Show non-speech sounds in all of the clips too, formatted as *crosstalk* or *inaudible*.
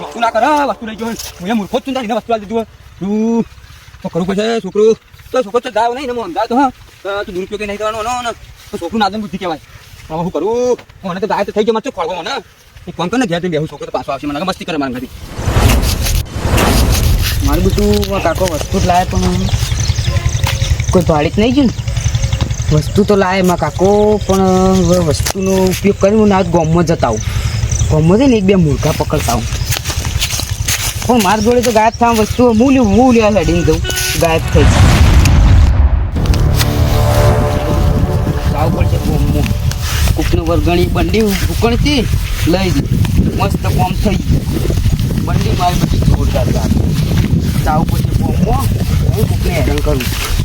વસ્તુ ના કરા વસ્તુ લઈ ગયો હું મૂર્ખો છું ને વસ્તુ દીધું તું તો કરવું પડશે છોકરો તો છોકરો તો જાય નહીં ને સમજાય તો હા તું નહીં કરવાનો ને તો છોકરું નાદન બુદ્ધિ કહેવાય હવે હું કરું મને તો ગાય તો થઈ ગયો મને ખોળવો મને એક ફોન કરીને ઘેર છોકરો તો આવશે મને મસ્તી કરે મારા ઘરે મારું બધું કાકો વસ્તુ જ પણ કોઈ ભાડી જ નહીં ગયું ને? વસ્તુ તો લાવે એમાં કાકો, પણ વસ્તુનો ઉપયોગ કરીને ના ગોમમાં જતા આવું. ગોમમાં જઈને એક બે મૂર્ખા પકડતા આવું. પણ મારા જોડે તો ગાયબ થવા વસ્તુ હું લ્યું, હું લેવા લડીને દઉં ગાયબ થઈ જાવ પડશે ગોમમાં. કૂકનું વરગણી બંડી ઉકળતી લઈ જઈ મસ્ત કોમ થઈ ગયું. બંડી મારી બધી જોરદાર જાવું પછી બોમ્બો હું કૂકને હેરાન કરું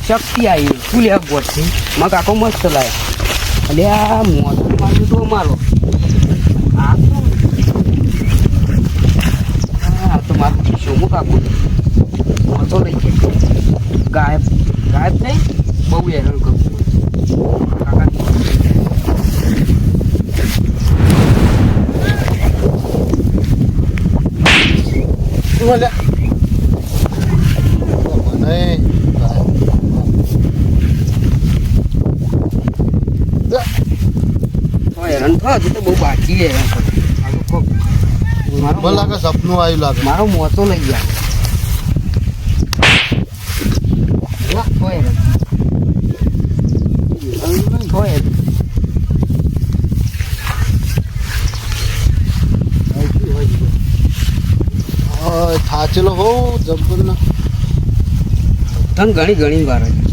શક્તિ આવી. ફૂલ એક ગોઠથી માં કાકો મસ્ત લાય. એટલે આ મોટું માર્યું તો મારો આ શું? તો મારું શોભું કાકો મોટો લઈ ગયો. ગાયબ. ગાયબ થઈ? બહુ હેરાન કરું કાકા શું બોલે? મને હજુ તો બહુ બાકી છે. મારું લાગે સપનું આવ્યું લાગે. મારો મોતો લઈ ગયા. હા, થાચેલો હો જબર ના તને ઘણી ઘણી વાર હોય.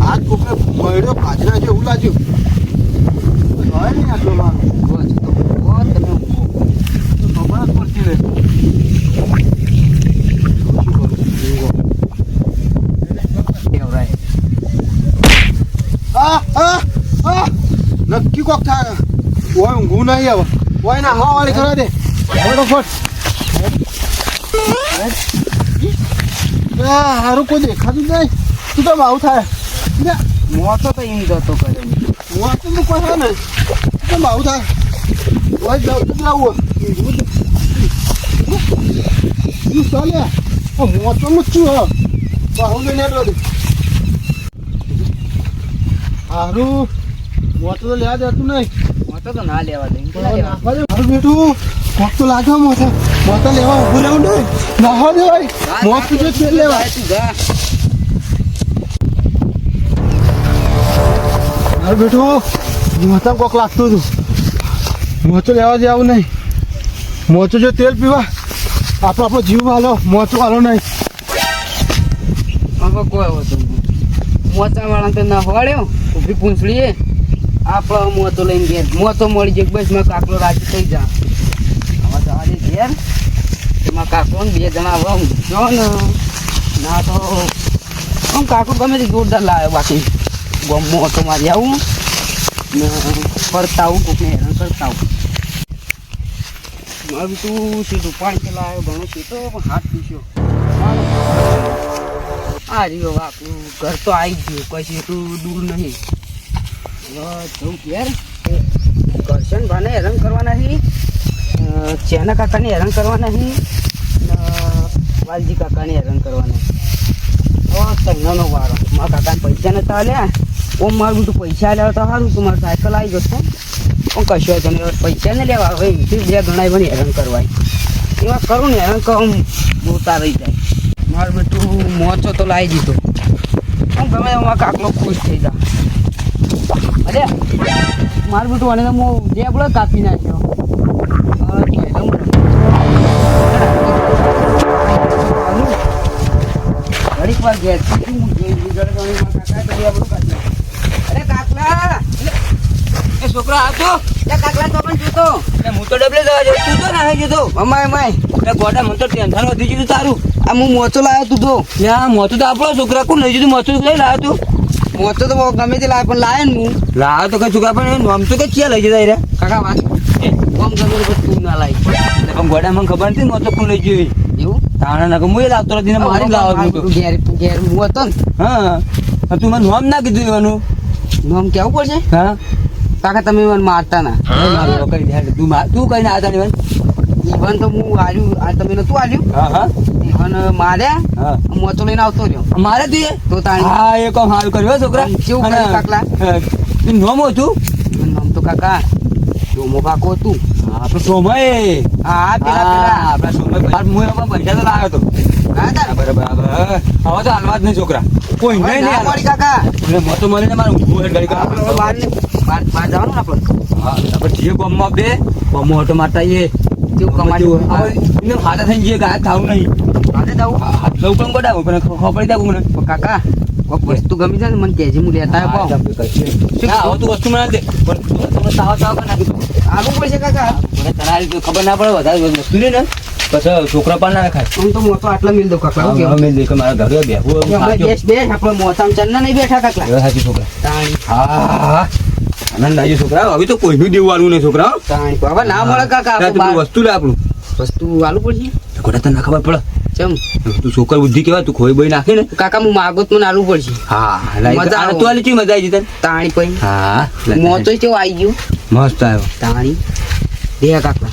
આજ કોકને મળ્યો ભાજના છે એવું લાગ્યું હોય ને આટલો મારો બસ તો બહુ તમે ઊંઘો. તો ખબર જ પડતી ને શું કરું? કેવરાય. આ, આ, આ! નક્કી કોક થાય ઓય ઊંઘું નહીં આવે. ઓય ના હવા વાળી કરા દે. ફટાફટ. હારું કોઈ દેખાતું નહીં. તું તો બહુ થાય? લે, મોતો તો એમ જતો કરે મોતો તો કોઈ ને તું બહુ થાય? ઓય જાવ તો લાવું તું સાલે મોતો માં છું હા. બહુ એટલો દે હારું. મોતો તો લેવા દેતું નહીં. મોતો તો ના લેવા દે ના. મારું બેટું મોત તો લાગે મોતો મોતો લેવા ઉભું રહેવું નહીં. ના દેવાય મોત તો છે લેવા. તું. મારું બેટું મોતા કોક લાગતું હતું. મોચો લેવા જવું નહીં. મોચો જો તેલ પીવા. આપણો આપણો જીવ વાલો. મોચો વાલો નહીં. કોઈ મોચા વાળા તો ના હોડ્યો ઊભી પૂંછડીએ આપણો મોતો લઈને ઘેર મોતો મળી જાય બસ મેં કાકલો રાજી થઈ જા. હવે જવા દે ઘેર એમાં. કાકલો બે જણા વમ જો ને. ના તો આમ કાકો ગમે તે જોરદાર લાવે બાકી. ગમ મોતો મારી આવું. ને ફરતા આવું, કોકને હેરાન કરતા આવું. મારું તું સીધું પાણી ચલાવ્યો ઘણું પીતો પણ હાથ પીસ્યો. આ રહ્યો બાપુ ઘર તો આવી ગયું, કશું એટલું દૂર નહીં. કરશન ભાને હેરાન કરવા નહીં. ચેના કાકાને હેરાન કરવા નહીં. વાલજી કાકાને હેરાન કરવા નહીં. હવે તૈયાનો વારો. મારા કાકાને પૈસા નતા આલ્યા. ઓમ મારું બધું પૈસા આલ્યા તો સારું તું મારું સાયકલ આવી જશે. પણ કશું તને પૈસા ને લેવા હવે એથી બે ગણાય મને હેરાન કરવાય. એવા કરું ને હેરાન કરું જોતા રહી જાય. મારું બેટું મોચો તો લાવી દીધો. હું ગમે એમાં કાકલો ખુશ થઈ જા અરે મારું બેટું અને હું જેબડો કાપી નાખ્યો તો ઘડીક વાર ઘેર હું તો. અરે કાકલા એ છોકરો આવતો એ કાકલા તો પણ જોતો હું તો ડબલે જવા જઉં તું તો જતો એટલે ગોડા મને તો ટેન્શન વધી ગયું તારું આ હું મોચો લાવ્યો તું તો મોતું તો આપણો છોકરા કોણ લઈ જતું મોચું લઈ લાવ્યો તું મોચો તો ગમે તે લાવે પણ લાવે ને હું. લાવે તો કઈ ચુકા પણ આમ તો કઈ ક્યાં લઈ જતા રે કાકા વાત કોમ ગમે તો તું ના લાવી પણ ગોડા મને ખબર નથી મોતો કોણ લઈ ગયો. એવું? તાણા ના હું એ લાવતો નથી મારી લાવો લાવવા મારું ઘેર ઘેર હું હતો ને. હા તું મને નામ ના કીધું એવાનું. નામ કેવું પડશે? હા. કાકા તમે મને મારતા ના. તું માર- તું કઈને આવતા નહીં ઈવન તો હું આલ્યું આ તમે નતું આલ્યું? હા હા. ઈવન માર્યા હા. મોચો લઈને આવતો રહ્યો. મારે તું તો તાણી. હા એ કામ હાલ કર્યો હો છોકરા. કેવું કર્યું કાકલા? હા, તું નોમ હતું એનું તો કાકા ચોમો કાકો હતું. આપણે સોમય હા પેલા પેલા. આપણા સોમય હું એમાં પૈસા તો લાવ્યો હતો હા તા. બરાબર હવે તો હાલવા જ નહીં છોકરા. કોઈ નહીં નહીં કાકા. મને મોતો મારું હેડ ગાડી બહાર ને બહાર બહાર જવાનું ને આપણે. હા બે. ગામમાં ઓટો મારતા આવીએ કેવું હવે એને હાથે થઈને જઈએ ગાયબ થાવું? નહીં આજે જવું હાથ પણ ગોડાવું પણ ખબર પડી જાય મને. કાકા વસ્તુ ગમી જાય મને કહેજે હું લેતા આવો આવું તમે તું વસ્તુ મને દે. પણ તું તમને તાવ તાવ કરી નાખી દઉં. પડશે કાકા. મને ખબર ના પડે વધારે વસ્તુ લે ને. પછી છોકરા પણ ના ખાય. તો મોટો આટલા મિલ દઉં કાકા હું અમે દેખો મારા ઘરે બેસ બેસ આપણે મોસામ ચન્ના નહીં બેઠા હવે સાચું છોકરા. હા. આનંદ આવી છોકરા હવે તો કોઈનું દેવું આલવું નહીં છોકરા હવે ના મળે કાકા તું વસ્તુ લે આપણું. વસ્તુ આલુ પડશે? ગોડા તને ખબર પડે. ચમ. તું છોકર બુદ્ધિ કેવા તું ખોઈ બોઈ નાખે ને. કાકા હું માગો તો મને આલું પડશે. હા મજા આવે. તું આલી ચી મજા આવી તને? તાણી પઈ હા મોચો કેવો આવી ગયો? મસ્ત આવ્યો. તાણી. દે કાકા.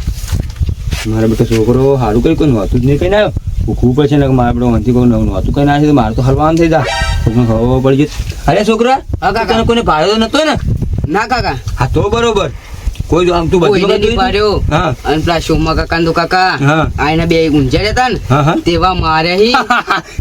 મારા બેટા છોકરો સારું કઈ કોઈ નહોતું જ નહીં કઈ ના આવ્યો ભૂખવું પડશે ને મારા બેટા વનથી કોઈ નવું નહોતું કઈ ના છે મારે તો હલવાનું થઈ જા તમને ખબર પડી ગઈ. અરે છોકરા હા, કાકા. કોઈને ભાડો તો નતો ને? ના કાકા. હા તો બરોબર. કોઈ જો આમ તું બધું જોયું પાડ્યો. હા. અને પેલા સોમા કાકા તો કાકા. હા. આ બે ઊંઝા રહેતા ને તેવા મારે હી.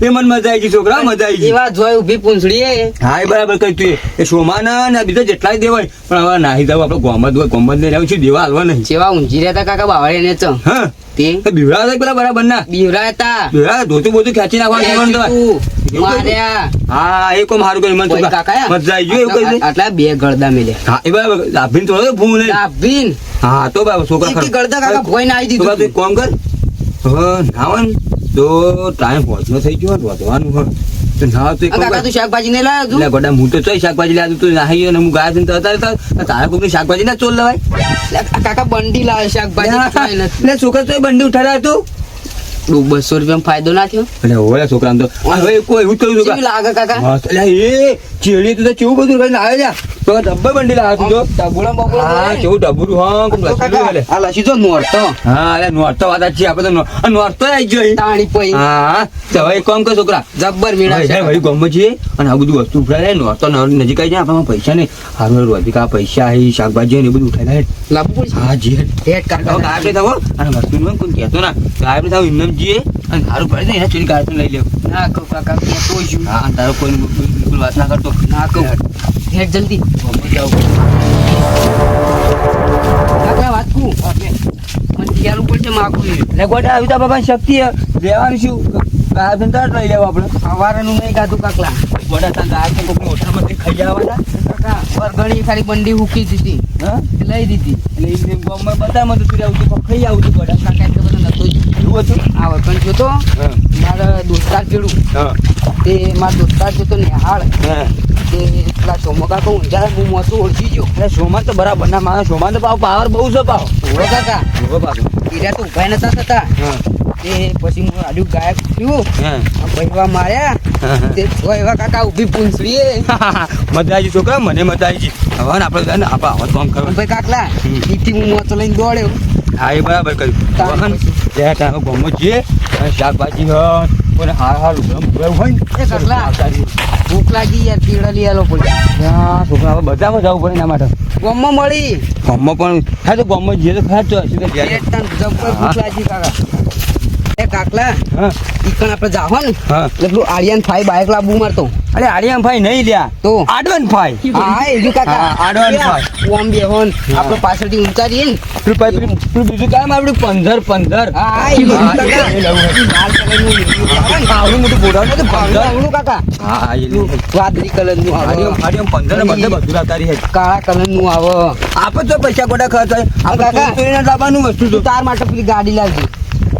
એ મન મજા આવી ગઈ છોકરા મજા આવી ગઈ. એવા જોય ઊભી પૂંછડી હા બરાબર કઈ તું એ. એ સોમાના ને બીજા જેટલા દેવાય. પણ હવે નાહી જાવ આપણે ગોમત હોય ગોમત ને રહેવું છે દેવા હાલવા નહીં? જેવા ઊંઝી રહેતા કાકા બાવળે ને હા. તે. બીવડા હતા પેલા બરાબર ના. બીવરા હતા બીવડા ધોતું બોતું ખેંચી નાખવાનું હા એ કોમ સારું કર્યું મને કોઈ કાકા મજા આવી ગઈ એવું કહી આટલા આટલા બે ગળદા મેલ્યા. હા એ બરાબર લાભીને થોડો ફૂલ નહીં લાભીન? હા તો બરાબર છોકરા એક ગળદા કાકા ભોય ના આવી છોકરા તું. એક કર? નાવન તો ટાઈમ પહોંચનો થઈ ગયો ને વધવાનું હોય તો ના તો એક આ કામ કાકા તું શાકભાજી નહીં લાવ્યો તું? ગોડા હું તો ચોય શાકભાજી લાવ્યો તું નાહી ગયો ને હું ગયા ને તો અત્યારે તારા કોકની શાકભાજી ના ચોલ લવાય. કાકા બંડી લાવે શાકભાજી તોય છોકરા તો બંડી ઉઠાડ્યા તું. બસો રૂપિયા ફાયદો ના થયો? એટલે ઓલા છોકરા તો હવે કોઈ એવું જ કર્યું લાગે કાકા? એ ચેડી તું તો કેવું બધું કરીને આવે છે તો ડબ્બે બંડી લાવ્યો તું તો ટબુડા બબુડા હા. કેવું ડબુરું હા તો લસેલું કાકા, એટલે. આ લસી જો નોરતો. હા એટલે નોરતો વાત છે આપણે તો નોરતો આવી ગયો. તાણી પઈ. હા તો હવે કામ કર છોકરા. જબ્બર હવે છે. વળી ગામમાં જઈએ અને આ બધું વસ્તુ ઉઠાડે નોરતો નજીક આવી જાય આપણામાં પૈસા નહીં. હારું હારું અધિકા પૈસા અહીં શાકભાજી ને બધું ઉઠાડે લાવવું પડશે. હા જી. હેડ કાકા ગાયબ નહીં થવો અને વસ્તુ નું કોઈ કહેતો ના. ગાયબ નહીં થવું એમને જીએ અને સારું પડે ને એના ચોરી ગાયબ લઈ લેવું ના કાકા તો. હા તારો કોઈ બિલકુલ વાત ના કરતો. ના કહું હેડ જલ્દી. મમ્મી જાઉં. કાકા વાત કહું મને ખ્યાલ પડશે માગું એટલે ગોટા આવી તો બાબા શક્તિ લેવાનું શું? નહીં તરત લઈ લેવું આપણે. સવારનું નહીં કાધું કાકલા. ગાયબ તો કોકની હોટલમાંથી ખાઈ જવાના કાકા વરગણી ખાલી બંડી હુકી દીધી. હા? લઈ દીધી. એટલે ગામમાં બતાવમાં તો તું આવું તો ખાઈ આવું તું ગોટા કાકા એટલે એવું હતું? આ વખત જોતો મારા દોસ્તાર જેડું. હા. તે મારા દોસ્તાર જોતો નિહાળ. હા. તે પેલા સોમકા તો ઊંઝા હું મોટું ઓળખી ગયો. એટલે સોમા તો બરાબર ના મારે સોમા તો પાવ પાવર બહુ છે પાવ. ઓળો કાકા. બાપુ હીરા તો ઊભા નતા થતા. હા. તે પછી હું આડું ગાયબ થયું. ભૈવા માર્યા. તે છો એવા કાકા ઊભી પૂંછડીએ. આવી છોકરા મને ગઈ. હવે આપણે આપણે આવા કામ કરો ભાઈ કાકલા. ઈથી હું મોતો લઈને દોડ્યો. હા એ બરાબર કર્યું. વહન જે ગમો અને શાકભાજી હોય કોઈને હાર હાર ઉભરામ હોય ને ભૂખ લાગી યાર પીડા લઈ આલો પડી ત્યાં છોકરા બધા બધામાં જવું પડે એના માટે. ગમમાં મળી. ગમમાં પણ હા તો ગમમાં જઈએ તો ખાતો જ હશે ભૂખ લાગી કાકા. એ કાકલા હા. ઈકણ આપણે જાહો ને. હા. એટલે આર્યન મારતો. અરે આડિયામ ભાઈ નહીં લ્યા. તો? આડવન ભાઈ હા એ જો કાકા. આડવન આડવાન ઓમ બેહોન આપણે પાછળથી ઊંચા રહીએ ને. પેલું ભાઈ બીજું કામ આપણું પંદર પંદર. હા એ આવે આવડું મોટું બોડાવ ને પંદર. આવડું કાકા. હા એ. વાદળી કલરનું આવે. આડિયામ આડિયામ પંદર ને પંદર બધું કાળા કલરનું આવે. આપે તો પૈસા ગોડા ખર્ચ હા, કાકા. લાવવાનું વસ્તુ તાર માટે પેલી ગાડી લાવજે.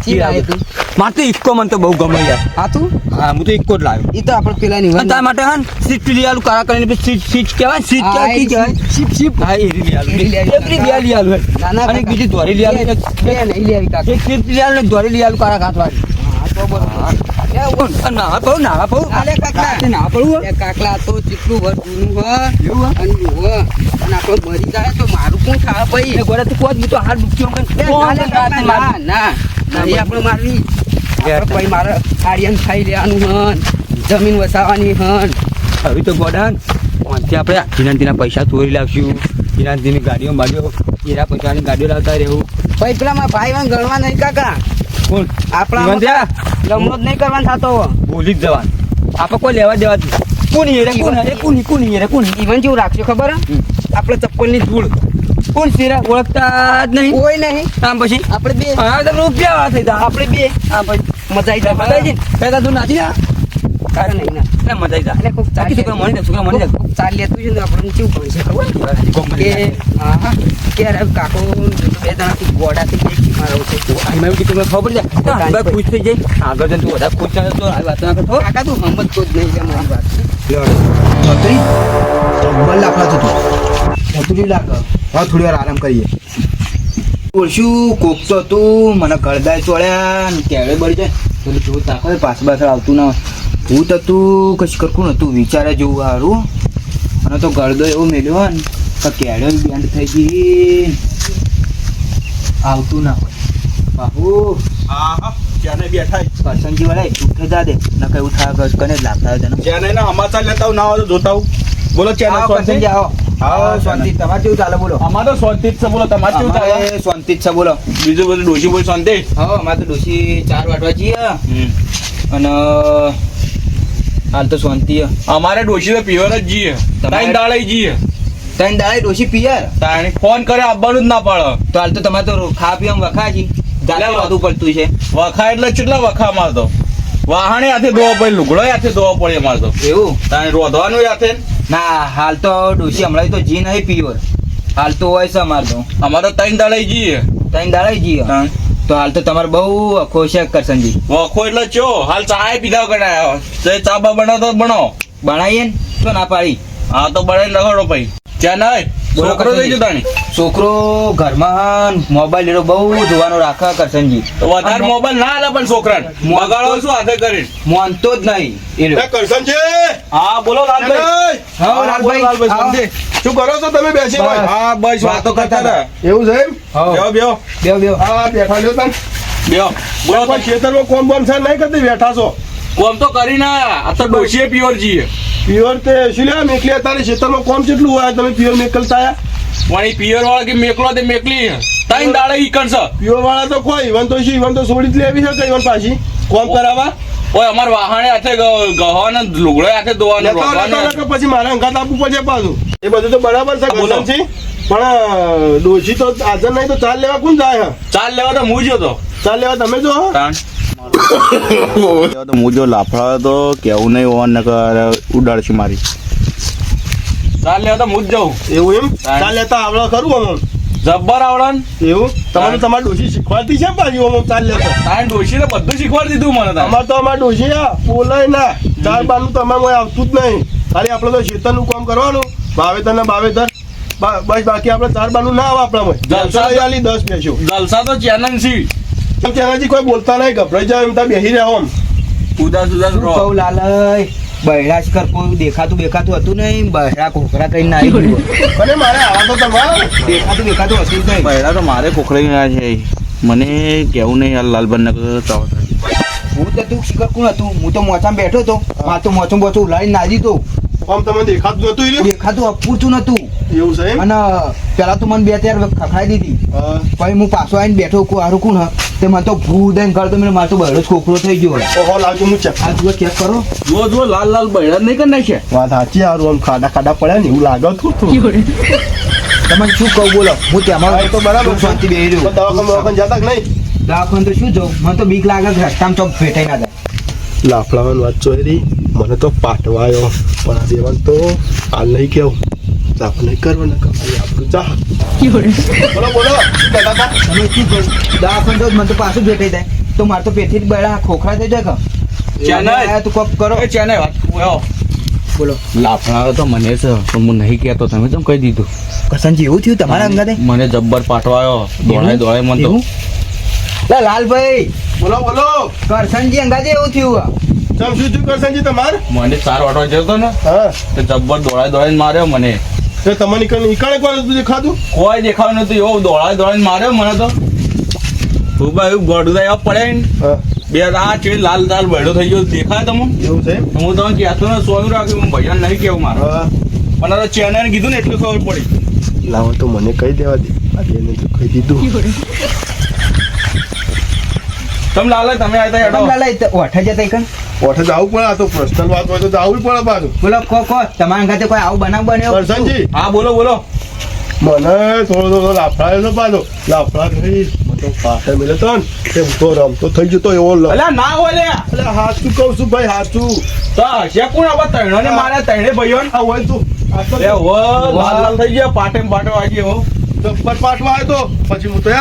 ચી લાવ્યો તું? મારે તો ઇફકો મને તો બહુ ગમે યાર. આ તું? હા હું તો ઇક્કો જ લાવ્યો. ઈ તો આપણે પેલા ની તારા માટે હન સીટ લઈ આલું કાળા કરીને સીટ સીટ કહેવાય સીટ કહેવાય કી કહેવાય. સીપ સીપ હા એ લઈ આલું. એ એટલી બે લઈ આલું. ના, ના, અને બીજી ધોરી લઈ આલું બે નહીં આવી કાકા. એક સીટ લઈ આલું ને ધોરી લઈ આલું એ. ના હો. એ કાકલા તો અને આપણો મરી જાય તો મારું ભાઈ એ તો હાથ દુખ્યો કરીને એ આપણે મારવી આપણે ભાઈ મારે આર્યન ખાઈ લેવાનું હન જમીન વસાવવાની હન. હવે તો ગોડાન. પાંચથી આપણે ધીના પૈસા ચોરી લાવશું. ધીની ગાડીઓ બાડીઓ એના પૈસાની ગાડીઓ લાવતા રહેવું. ભાઈ પેલા મારા ભાઈ વાંગ ગણવા નહીં કાકા. કોણ? આપણા લમણો જ નહીં કરવાનો થતો. ભૂલી જ જવાનું. આપણે કોઈ લેવા દેવા જ. કોની કોણ હેરે કોની કોની હેરે કોની ઈવન જેવું રાખજો ખબર? આપણે ચપ્પલની ધૂળ. કોણ સિરા ઓળખતા જ નહીં. કોઈ નહીં. આમ પછી? આપણે બે. હા તમે રૂપિયા થઈ આપણે બે. આમ પછી મજા આવી મજા આવી જાય જાય પેલા તું નાચી જા. તારે નહીં ના. એટલે મજા આવી જા એટલે કોક ચાલી છોકરા મળી જાય છોકરા મળી જાય. ચાલ લેતું છે ને આપણને કેવું પડે છે ખબર? કે હા હા કે કાકો બે જણાથી ગોડાથી એક મારો છે. એમાં એવું કીધું ખબર પડી જાય તો આ ખુશ થઈ જાય. આગળ જઈને તું વધારે ખુશ થાય તો આ વાત ના કરતો કાકા તું સમજતો જ નહીં છે. મારી વાત લાકડા થતું લાગે. હવે થોડી વાર આરામ કરીએ. ઓળશું કોક તો તું મને કરદાય ચોળ્યા ને કેળે બળી જાય. તો જો તાકો પાછળ પાછળ આવતું ના હું તો તું કશું કરકું નતું વિચારે જેવું સારું અને તો ગળદો એવો મેળ્યો ને તો કેળો બેન્ડ થઈ ગઈ. આવતું ના હોય. બાપુ હા ક્યાંને બેઠા કરસનજી વાળા થઈ જા દે. ના કઈ થાય કને લાગતા હોય તને. ક્યાંને ના સમાચાર લેતા ના હોય તો જોતા બોલો ચેનલ આવો, આવો. શાંતિ. તમારે કેવું ચાલે? બોલો. અમારે તો શાંતિ જ છે. બોલો તમારે કેવું ચાલે? શાંતિ જ છે બોલો. બીજું બધું ડોશી બોલ શાંતિ? હા અમારે તો ડોશી ચાર વાટવા જઈએ અને હાલ તો શાંતિ અમારે ડોશી તો પ્યોર જ જઈએ તમારે- તાઈ દાળે જીએ. ત્રણ દાડે ડોશી પિયર? તાણી ફોન કરે આવવાનું જ ના પડે. તો હાલ તો તમારે તો ખા પીવા વખા છી. જાતે. વધુ પડતું છે. વખા એટલે કેટલા વખા મારતો વાહણે હાથે ધોવા પડે લુગડો હાથે ધોવા પડે મારતો એવું? તાણી રોધવાનું હાથે. ના હાલ તો ડોશી હમણાં તો જી નહીં પ્યોર હાલ તો હોય છે અમારે તો. અમારે ત્રણ દાડે જીએ ત્રણ દાડે જઈએ. તો હાલ તો તમારે બહુ અખો છે કરશનજી અખો એટલે ચો હાલ ચાય પીધા કરાયો તે ચા બા બનાવતો બનો. બનાવો ભણાવીએ ને? તો ના પાડી. હા તો બનાવીને રખડો ભાઈ. ચા નહીં છોકરો થઈ જતા છોકરો ઘરમાં મોબાઈલ એનો બહુ જોવાનો રાખે કરશનજી તો વધારે મોબાઈલ ના આલે પણ છોકરાને. બગાડો શું હાથે કરીને? માનતો જ નહીં. એ રહ્યો. કરશન છે? હા બોલો લાલભાઈ. હા, લાલભાઈ, લાલભાઈ, શું કરો છો તમે બેસી ભાઈ હા બસ વાતો કરતા હતા. એવું છે એમ? હા. બેહો બેહો. બેહો, બેહો. હા બેઠા લ્યો તમે. બેહો. બોલો ખેતરમાં કોમ બોમ છે નહીં કરતી? બેઠા છો. કોમ તો કરી ના. તો ડોશીએ પ્યોર જીએ પ્યોર તે શું લે? મેકલી તારી ખેતરમાં કોમ કેટલું હોય? તમે પ્યોર મેકલતા આયા પણ એ પ્યોર વાળા કે મેકલો તે મેકલી તાઈ દાડે ઈ કરશે. પ્યોર વાળા તો કોઈ. ઈવન તો શું? ઈવન તો છોડી જ લેવી છે ઈવન પાછી? કોમ કરાવવા? ઓય અમાર વાહણે હાથે ગહવાનો લુગડો હાથે ધોવાનો પછી મારે અંગાત આપવું પડશે પાછું. એ બધું તો બરાબર છે બોલો. ગસનજી પણ ડોશી તો હાજર નહીં તો ચાલ લેવા કોણ જાય હે? ચાલ લેવા તો હું તો ચાલ લેવા તમે જો. તો હું જો લાફડા તો કેવું નહીં ઓન નકર ઉડાડશે મારી. ચાલ લેવા તો હું જ જાઉં. એવું એમ? ચાલ લેતા આવડે ખરું અમુક જબ્બર આવડન. એવું? તમારે તમારે તમારી ડોશી શીખવાડતી છે પાછી અમુક ચાલ લેતો. તારે ડોશીને બધું શીખવાડી દીધું મને. અમારે તો અમારે ડોશી બોલાય ના. ચાર બારનું તો અમારે કોઈ આવતું જ નહીં. ખાલી આપણે તો શેતરનું કામ કરવાનું. વાવેતર ને બાવેતર બા- બસ બાકી આપણે ચાર બારનું ના આવે આપણા જલસા દસ બેસો જલસા તો ચેનલ સી ત્યાંથી કોઈ બોલતા નહીં ગભરાઈ જાય એમ ત્યાં બેસી રહ્યા આમ ઉદાસ ઉદાસ રહો. કહું લાલય? બહેરા શિખર કોઈ દેખાતું દેખાતું હતું નહીં? બહેરા કોકરા કઈ આવી ગયું અને મારે આવા તો તમારે. દેખાતું દેખાતું હતું જ નહીં. બહેરા તો મારે કોખડી ના છે. મને કેવું નહીં યાર લાલબન નગર હું તો તું શિખર કોણ હતું? હું તો મોચામાં બેઠો હતો. મારે તો મોચું બોચું ઉલાડીને નાજી તો આમ તમને દેખાતું નતું ઈ દેખાતું અપૂરતું નતું. એવું છે અને પેલા તો મને બે ચાર ખખાઈ ખખડાઈ દીધી. હા. પછી હું પાછો આવીને બેઠો કો હારું કોણ તે મને તો ભૂ દઈને કરતો મને મારે તો બહેરો છોકરો થઈ ગયો ઓહો લાવજો હું ચેક આ જુઓ ચેક કરો. જુઓ જો લાલ લાલ બહેડા નહીં કરી નાખે વાત સાચી હારું આમ ખાડા ખાડા પડ્યા ને એવું લાગે હતું તમને શું કહું બોલો. હું તેમાં એ તો બરાબર શાંતિ બેહી રહ્યો દવાખાને જતા કે નહીં? દવાખાને તો શું જવું મને તો બીક લાગે છે રસ્તામાં ચોક ભેટાઈ ના જાય. લાફડાવાની વાત ચોરી મને તો પાટવાયો પણ આ દેવાન તો હાલ નહીં કેવું સાફ નહીં કરવાના કમાઈ આપણું જા બોલો બોલો દવાખાને તો મને તો પાછું ભેટાઈ જાય તો મારે તો પેથી જ બળા ખોખરા થઈ જાય કે ચેનઈ. તું કોપ કરો એ ચેન્નઈ વાત. બોલો લાફડા તો મને છે હું નહીં કહેતો તમે કેમ કહી દીધું કસનજી એવું થયું તમારા અંગાતે મને જબ્બર પાટવાયો દોડાય દોડાય મને તો લાલભાઈ બોલો બોલો. કરશનજી અંદાજે એવું થયું ચમ શું થયું કરશનજી તમાર? મને ચાર વાટવા જતો ને હા. તો જબ્બર દોડાય દોડાય માર્યો મને. તો તમને નીકળ નીકળે કોઈ તું ખાધું કોઈ દેખાવ નતું એવો દોડાય દોડાય માર્યો મને તો. ખૂબ એવું ગોડુદા એવા પડે ને. બે આ એ લાલ લાલ બળો થઈ ગયો દેખાય તમને? એવું છે હું તમને કહેતો ને સોનું રાખ્યું હું ભૈયા નહીં કેવું મારો. હા. પણ આ ચેનઈ કીધું ને એટલું ખબર પડી. લાવો તો મને કહી દેવા દે. આ બેને તો કહી દીધું. તમે લાલે તમે હેડો ઓઠા જતા કણ? ઓઠે જવું પણ આ તો પર્સનલ વાત હોય તો જાવું જ પડે પાછું બોલો કો કો તમારા ખાતે કોઈ આવું બનાવ બન્યો? હા બોલો બોલો. મને થોડો થોડો લાફડાયો છે પાછો. લાફડા થઈ તો પાછળ મિલે તો ને. તે હું તો રમતો થઈ જતો એવો લ- અલ્યા ના હોય લે. હાચું કહું છું ભાઈ હાચું. તો હશે કોણ આવા તૈણો ને મારે તૈણે ભાઈઓ આ હોય તું. આ તો લે હો લાલ લાલ થઈ ગયા પાટે પાટો પાટે વાગી હો. જબ્બર પાઠવા આવ્યો તો પછી હું તો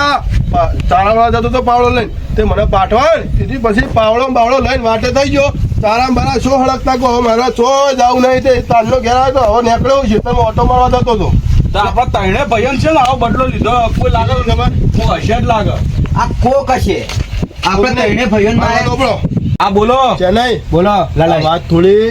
તારામાં જતો તો પાવડો લઈને. તે મને પાઠવા ને તેથી પછી પાવડો બાવડો લઈને વાટે થઈ ગયો. તારા મારા શો હળકતા કહો મારા છો જાવું નહીં તે તારનો ઘેર આવ્યો તો હવે નીકળ્યો છે તમે ઓટો મારવા જતો હતો. આપણા તૈણે ભયન છે ને આવો બદલો લીધો. કોઈ લાગે હું હશે જ લાગે. આ કોક હશે? આપણે તઈને ભયન હા બોલો. ચેન્નાઈ. બોલો આ લાલા વાત થોડી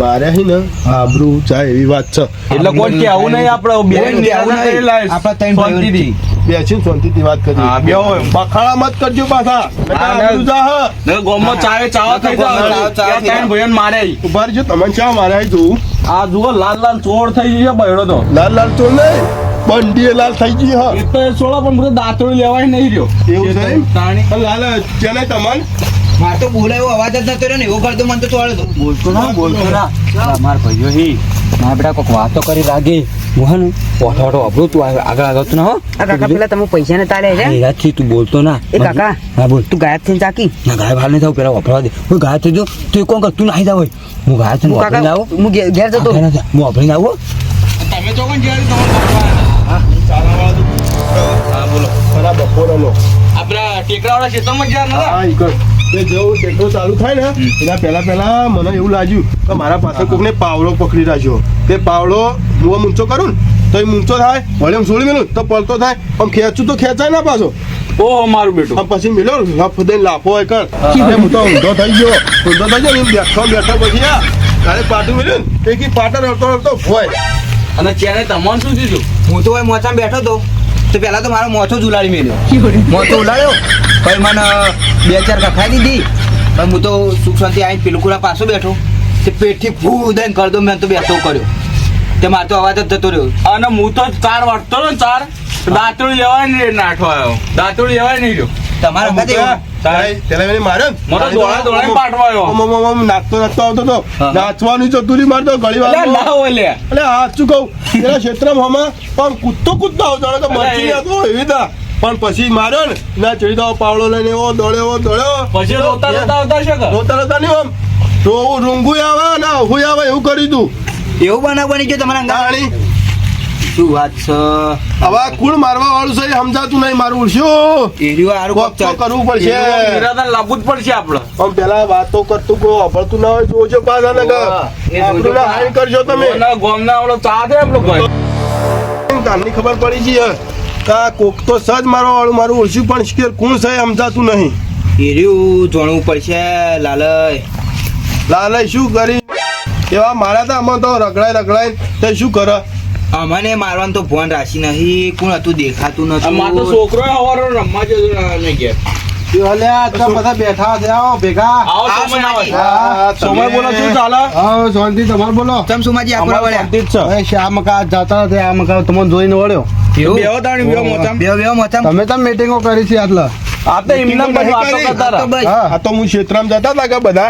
મારે હી ને આબરૂ જાય એવી વાત છે. એટલે કોણ કે આવું નહીં આપણે બેન કે આવું નહીં. આપણા ત્રણ ભાઈઓ શાંતિથી. બેસીને શાંતિથી વાત કરી. હા, એમ. બખાડા મત કરજો પાછા. આબરૂ જા હ. ને ગોમો ચાવે ચાવા થઈ જાવ ત્રણ ભાઈઓને મારે. ઊભા રહેજો તમે ચા મારે આઈ તું આ જુઓ લાલ લાલ ચોર થઈ ગયો બૈડો તો. લાલ લાલ ચોર નહીં બંડી લાલ થઈ ગઈ હા. એ તો સોળા પણ બધું દાંતડું લેવાય નહીં રહ્યો. એવું છે લાલ ચેન્નાઈ તમારે મારે તો બોલે એવો અવાજ જ નતો રહ્યો ને એવો કરતો મને તો ચોળે તો બોલતો ના બોલતો ના. માર ભાઈઓ હી. મારા બેટા કોક વાતો કરી લાગે. મોહન હે ને ઓઠો ઓઠો અબરું તું આગળ આગળ તું ના હો. કાકા પેલા તમે પૈસા ને તાલે છે એનાથી તું બોલતો ના. એ કાકા. હા બોલ. તું ગાયબ થઈને ચાકી ના ગાય હાલ નહીં થાવ પેલા વપરાવા દે. હું ગાયબ થઈ જો તું કોણ કર તું નાહી જાવ હોય. હું ગાય થઈને હું વાપરીને આવો? હું ઘેર જતો. હું વાપરીને આવો તમે જો કોણ ઘેર તમારે હા. બોલો. બરાબર બોલો આપણા ટેકરાવાળા ક્ષેત્રમાં જ્યાં ના હા ઈ કર. જેવું ટેક્ટર ચાલુ થાય ને એના પહેલા પહેલા મને એવું લાગ્યું કે મારા પાસે કોકને પાવડો પકડી રાખ્યો તે પાવડો હું ઊંચો કરું ને તો એ ઊંચો થાય વળી આમ છોડી મેલું તો પડતો થાય આમ ખેંચું તો ખેંચાય ના પાછો. ઓહો મારું બેટું. પછી મિલો લફ દઈને લાફો હોય કર. હું તો ઊંધો થઈ ગયો. ઊંધો થઈ ગયો એમ બેઠો બેઠો પછી આ તારે પાટું મિલ્યું ને તે કી પાટો રડતો અને ચેને તમને શું થયું? હું તો મોચામાં બેઠો તો તો પેલા તો મારો મોથો જ ઉલાડી મેલ્યો. *laughs* મોથો ઉલાડ્યો પછી મને બે ચાર કથા દીધી. પણ હું તો સુખ શાંતિ આવીને પિલકુરા પાછો બેઠો. તે પેટથી ફૂ દઈને કરદો મેં તો બેઠો કર્યો. તે મારો તો અવાજ જ જતો રહ્યો. અને હું તો ચાર વાટતો ને ચાર. દાંતળું લેવાય નહીં નાઠો આવ્યો. દાંતળું લેવાય નહીં રહ્યો. તમારા પેલા મને માર્યો. મને દોડા નાચતો નાચતો આવતો તો. નાચવાની ચતુરી મારતો ના કહું? પેલા ક્ષેત્રમાં હમણાં પણ કૂદતો કૂદતો આવતો કે એવી રીતના. પણ પછી માર્યો ને ના ચડી દો પાવડો લઈને એવો દોડ્યો દોડ્યો. પછી રોતા રોતા આવતા છે રોતા રોતા નહીં આમ. રોવું રૂંગું આવે ને હુંય આવે એવું કરી દઉં. એવું બનાવ બની ગયો તમારા અંગાતે? શું વાત છે? હવે કુળ મારવા વાળું છે સમજાતું નહીં મારું શું એર્યું ચાલ. કરવું પડશે. નિરાધાર લાગવું જ પડશે આપણે પણ પેલા વાતો કરતું કોઈ અભળતું ના હોય જોજો પાછા ને કે આપણું. હાઈ કરજો તમે. ગોમ ના આવડો ચા આપણો ભાઈ. તારની ખબર પડી છે હે કોક તો સજ મારવા વાળું મારું ઓળખ્યું પણ શિખર કોણ છે સમજાતું નહીં. એર્યું જોણવું પડશે લાલય. લાલય શું કરી? એવા મારા તા આમાં તો રગડાય રગડાય તે શું કરે? અમને મારવાનું તો ફોન રાશી નહીં. કોણ હતું? દેખાતું નથી નતું મારો છોકરો હવારો રમવા જતો ને કે. બેઠા છે. ભેગા. સમય બોલો શું ચાલે? શાંતિ તમારે બોલો. સુમાજી આપણા શાંતિ જ છે. જતા નથી? તમને જોઈને વળ્યો. તમે તો મીટિંગો કરી છે આટલા. આ તો એમના આ તો. હા. તો ક્ષેત્રમાં જતા હતા કે બધા?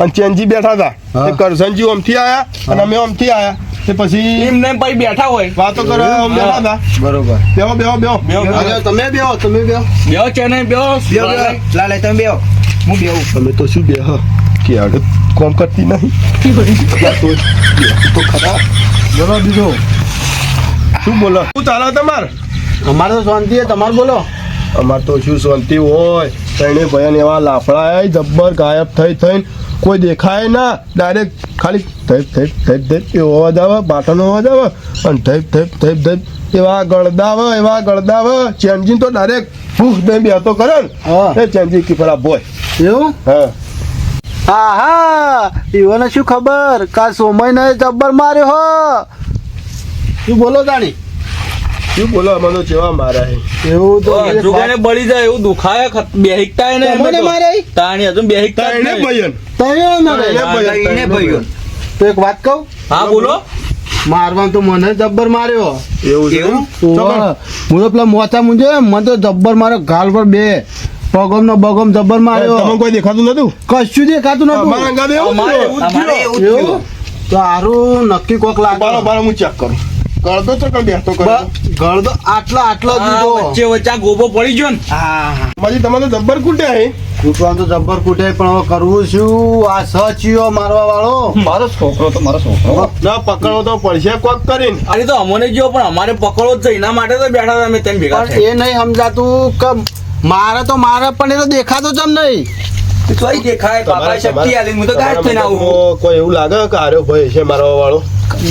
અને ચેનજી બેઠા હતા. કરસનજી ઓમથી આયા અને અમે ઓમથી આયા. તે પછી એમને ભાઈ બેઠા હોય. વાતો કરો બેઠા હતા બરોબર. બેહો બેહો બેહો. બેહો, બેહો. તમે બેહો તમે બેહો. બેહો ને બેહો. બેહો લાલે તમે બેહો. હું બેહો. તમે તો શું બેહો? કે આગળ કોમ કરતી નહીં. તો ખરા. બોલો બીજું. શું બોલો? શું ચાલો તમાર? અમારે તો શાંતિ છે. તમારે બોલો. અમાર તો શું શાંતિ હોય? ત્રણે ભયન એવા લાફડા જબ્બર ગાયબ થઈ થઈને કોઈ દેખાય ના ડાયરેક્ટ ખાલી ધૈપ ધૈપ ધૈપ ધૈપ એવો અવાજ આવે બાટનો અવાજ આવે અને ધૈપ ધૈપ ધૈપ ધૈપ એવા ગળદાવ એવા ગળદાવ ચેન્જીન તો ડાયરેક્ટ ભૂખ બે બે હતો કરે ને. એ ચેન્જી કીપર આ બોય. એવું? હા. હા હા ઈવોને શું ખબર? કાલ સોમયને જબ્બર માર્યો હો. શું બોલો તાણી? શું બોલો અમે તો જેવા મારા એવું તો જોગાને બળી જાય એવું દુખાય બેહિકતા બેહિકતાય ને તમને મારે? તાણી હજુ બેહિકતા જ ભયન તૈયાર ના રે. એને ત્રણે તો એક વાત કહું? હા બોલો. મારવાનું તો મને જબ્બર માર્યો. એવું છે? એવું? ઓવે. હું તો પેલા મોચા મુંજે મને તો જબ્બર માર્યો ગાલ પર બે. પગમ નો બગમ જબ્બર તમને માર્યો. કોઈ દેખાતું નતું? કશું દેખાતું નતું. તો હારું નક્કી કોક લાગે. હું ચેક કરું. કરતો તો કઈ બેસતો કર્યો ગળદો આટલો આટલો આટલા દીધો. વચ્ચે વચ્ચે આ ગોબો પડી ગયો ને. હા હા. માજી તમે જબ્બર કૂટે હે કૂટવાનું તો જબ્બર કૂટે પણ હવે કરવું શું? આ સચિયો મારવા વાળો. મારો છોકરો તો મારો છોકરો. ના પકડવો તો પડશે કોક કરીને. અરે તો અમોને જો પણ અમારે પકડવો જ છે. એના માટે તો બેઠા હતા અમે તેમ ભેગા એ નહીં સમજાતું કે મારે તો મારે પણ એ તો દેખાતો જ નહીં. તોય દેખાય બાબા શક્તિ આલી. હું તો ગાયબ થઈને આવું. કોઈ એવું લાગે કે આર્યો ભાઈ છે મારવા વાળો?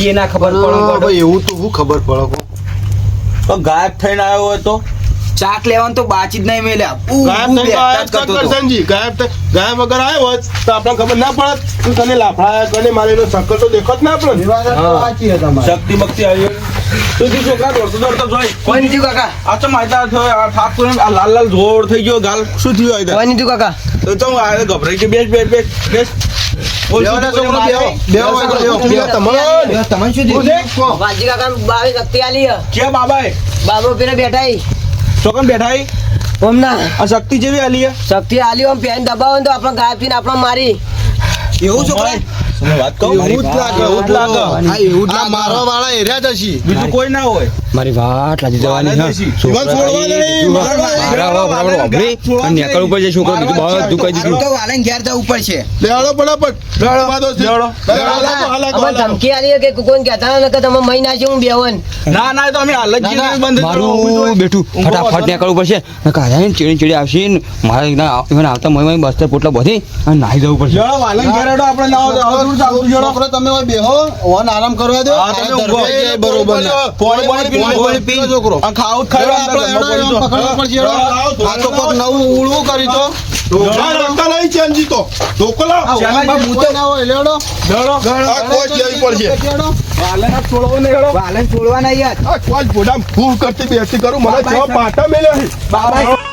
એ ના ખબર પડે એવું તો શું ખબર પડે તો ગાયબ થઈને આવ્યો હોય તો? ચાક લેવાનું તો બાચી જ નહીં મેલ્યા. ગાયબ થઈ જ વગર આવ્યો હોત તો આપણને ખબર ના પડત તું તને લાફડા કને મારેલો સકલ તો દેખો જ ના છે શક્તિ બક્તિ આવી તો તું છોકરા દોડતો દોડતો જોઈ કોઈ નહીં કાકા. આ તો માહિતા થયો આ લાલ લાલ જોર થઈ ગયો ગાલ શું થયું કોઈ કાકા. તો તો ગભરાઈ ગયો બેસ બેસ બેસ બેસ. શક્તિ જેવી આલી શક્તિ આલી આમ પેન દબાવો ને તો આપણે ગાયબ થઈને આપણે મારી. એવું છોકરા વાત કહું. એવું જ લાગે. એવું જ લાગે. આ એવું જ મારવા વાળા એરિયા જ હશે. બીજું કોઈ ના હોય. મારી વાત લાજી. જીવન છોડવા નહીં, મારવા નહીં. મારા વા બરાબર વાપરી અને નેકળ ઉપર જે છોકરો બીજું બધું કહી દીધું તો વાલે ઘેર જવું પડશે. લેવાડો ફટાફટ. વાદો છે. લેવાડો. લેવાડો, હાલાકો, હાલાકો, અમે હાલાકો. ધમકી આલી કે કોઈને કહેતા ના કે તમે મહી નાખી હું બેવન ના ના તો અમે હાલ જ ના, ના, જીવીને બંધ જ કરવા ઊભું મારું બેઠું. ફટાફટ હતો ને. નીકળવું પડશે. કાઢ્યા ને ચીડી ચીડી આવશે ને. મારે એને આવતા મય બસ્તર પોટલા બધી અને નાહી જવું પડશે. વાલન ઘેર હેડો, આપણે ના દૂર તમે બેહો ઓન આરામ કરવા દો. બરોબર પોણી પોણી પીને છોકરો. આ ખાવું જ આપણે પકડવા પડશે આ તો કોક નવું ઉળવું કરી તો. છોડવો નહીં કરતી બેસતી કરું મને છ પાટા બાબા